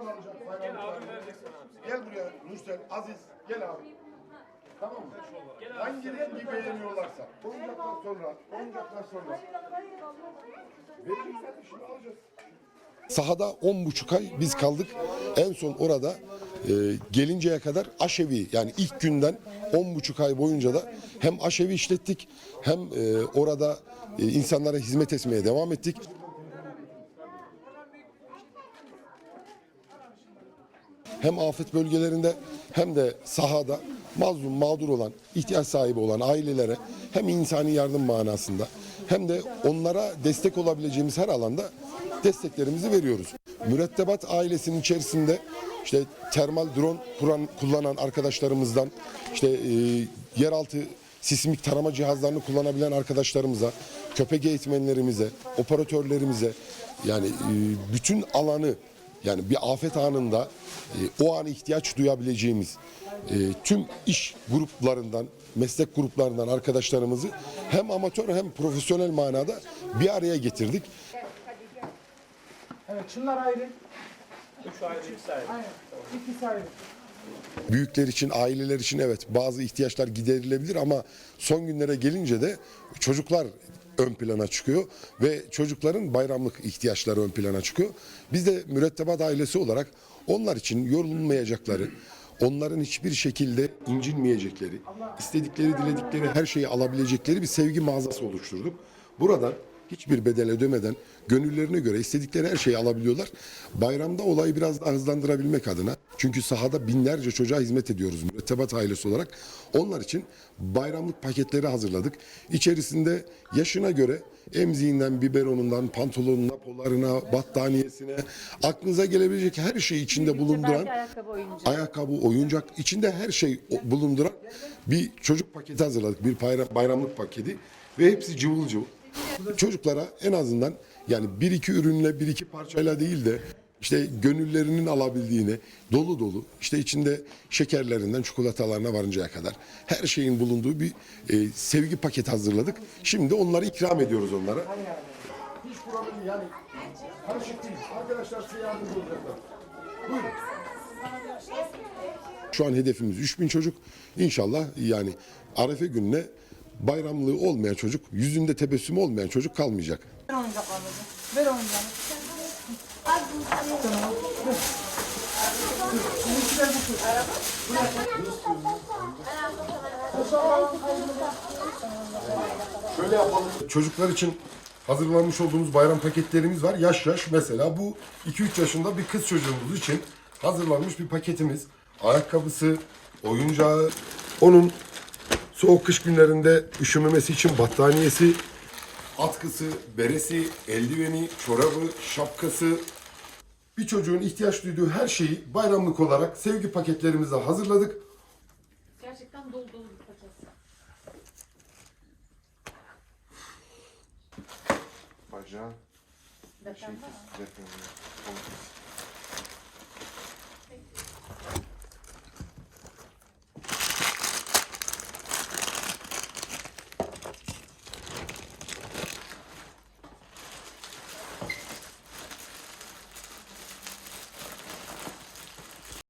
Ondan alacağız. Bayramlıklarını. Gel buraya Nursel, Aziz. Gel abi. Tamam mı? Hangi rengi beğeniyorlarsa. Oyuncaklar sonra. Oyuncaklar sonra. Verecekler şimdi alacağız. Sahada 10,5 ay biz kaldık. En son orada e, gelinceye kadar aşevi yani ilk günden 10,5 ay boyunca da hem aşevi işlettik hem e, orada e, insanlara hizmet etmeye devam ettik. Hem afet bölgelerinde hem de sahada mazlum mağdur olan, ihtiyaç sahibi olan ailelere hem insani yardım manasında hem de onlara destek olabileceğimiz her alanda desteklerimizi veriyoruz. Mürettebat ailesinin içerisinde işte termal drone kuran, kullanan arkadaşlarımızdan işte e, yeraltı sismik tarama cihazlarını kullanabilen arkadaşlarımıza, köpek eğitmenlerimize, operatörlerimize yani e, bütün alanı yani bir afet anında e, o an ihtiyaç duyabileceğimiz e, tüm iş gruplarından, meslek gruplarından arkadaşlarımızı hem amatör hem profesyonel manada bir araya getirdik. Evet şunlar ayrı. Üç ayrı, ikisi ayrı. Aynen. İkisi ayrı. Büyükler için, aileler için evet bazı ihtiyaçlar giderilebilir ama son günlere gelince de çocuklar ön plana çıkıyor ve çocukların bayramlık ihtiyaçları ön plana çıkıyor. Biz de mürettebat ailesi olarak onlar için yorulmayacakları, onların hiçbir şekilde incinmeyecekleri, istedikleri, diledikleri her şeyi alabilecekleri bir sevgi mağazası oluşturduk. Buradan hiçbir bedel ödemeden gönüllerine göre istedikleri her şeyi alabiliyorlar. Bayramda olayı biraz daha hızlandırabilmek adına çünkü sahada binlerce çocuğa hizmet ediyoruz mürettebat ailesi olarak. Onlar için bayramlık paketleri hazırladık. İçerisinde yaşına göre emziğinden, biberonundan, pantolonuna, polarına, battaniyesine aklınıza gelebilecek her şeyi içinde bulunduran ayakkabı oyuncak. ayakkabı, oyuncak içinde her şey bulunduran bir çocuk paketi hazırladık. Bir bayram- bayramlık paketi ve hepsi cıvıl cıvıl. Çocuklara en azından yani bir iki ürünle bir iki parçayla değil de işte gönüllerinin alabildiğini dolu dolu işte içinde şekerlerinden çikolatalarına varıncaya kadar her şeyin bulunduğu bir e, sevgi paketi hazırladık. Şimdi onları ikram ediyoruz onlara. Hiç problem yani karışık değil. Arkadaşlar size yardımcı olacaklar. Buyurun. Şu an hedefimiz 3000 çocuk. İnşallah yani Arefe gününe bayramlığı olmayan çocuk, yüzünde tebessüm olmayan çocuk kalmayacak. Ver oyuncaklarını. Ver oyuncağını. Tamam. Şöyle yapalım. Çocuklar için hazırlanmış olduğumuz bayram paketlerimiz var. Yaş yaş mesela bu 2-3 yaşında bir kız çocuğumuz için hazırlanmış bir paketimiz. Ayakkabısı, oyuncağı, onun soğuk kış günlerinde üşümemesi için battaniyesi, atkısı, beresi, eldiveni, çorabı, şapkası, bir çocuğun ihtiyaç duyduğu her şeyi bayramlık olarak sevgi paketlerimize hazırladık. Gerçekten dolu dolu bir paket. Bacağı Depremde mi? depremde.